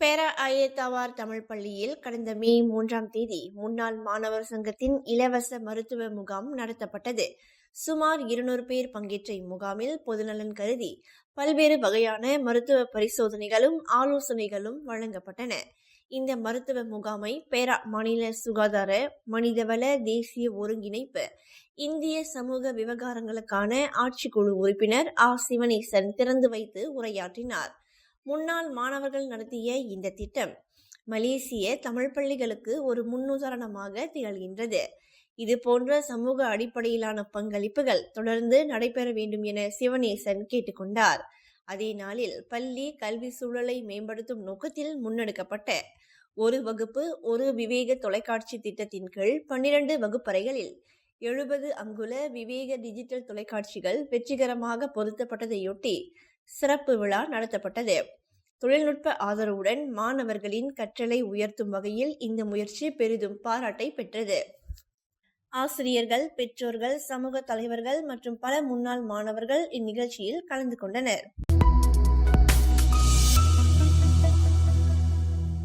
பேரா அயத்தாவார் தமிழ் பள்ளியில் கடந்த மே மூன்றாம் தேதி முன்னாள் மாணவர் சங்கத்தின் இலவச மருத்துவ முகாம் நடத்தப்பட்டது. சுமார் இருநூறு பேர் பங்கேற்ற இம்முகாமில் பொதுநலன் கருதி பல்வேறு வகையான மருத்துவ பரிசோதனைகளும் ஆலோசனைகளும் வழங்கப்பட்டன. இந்த மருத்துவ முகாமை பேரா மாநில சுகாதார மனிதவள தேசிய ஒருங்கிணைப்பு இந்திய சமூக விவகாரங்களுக்கான ஆட்சிக்குழு உறுப்பினர் ஆ சிவனேசன் திறந்து வைத்து உரையாற்றினார். முன்னாள் மாணவர்கள் நடத்திய இந்த திட்டம் மலேசிய தமிழ் பள்ளிகளுக்கு ஒரு முன்னுதாரணமாக திகழ்கின்றது. இது போன்ற சமூக அடிப்படையிலான பங்களிப்புகள் தொடர்ந்து நடைபெற வேண்டும் என சிவநேசன் கேட்டுக்கொண்டார். அதே நாளில் பள்ளி கல்வி சூழலை மேம்படுத்தும் நோக்கத்தில் முன்னெடுக்கப்பட்ட ஒரு வகுப்பு ஒரு விவேக தொலைக்காட்சி திட்டத்தின் கீழ் பன்னிரண்டு வகுப்பறைகளில் எழுபது அங்குல விவேக டிஜிட்டல் தொலைக்காட்சிகள் வெற்றிகரமாக பொருத்தப்பட்டதையொட்டி சிறப்பு விழா நடத்தப்பட்டது. தொழில்நுட்ப ஆதரவுடன் மாணவர்களின் கற்றலை உயர்த்தும் வகையில் இந்த முயற்சி பெரிதும் பாராட்டை பெற்றது. ஆசிரியர்கள் பெற்றோர்கள் சமூக தலைவர்கள் மற்றும் பல முன்னாள் மாணவர்கள் இந்நிகழ்ச்சியில் கலந்து கொண்டனர்.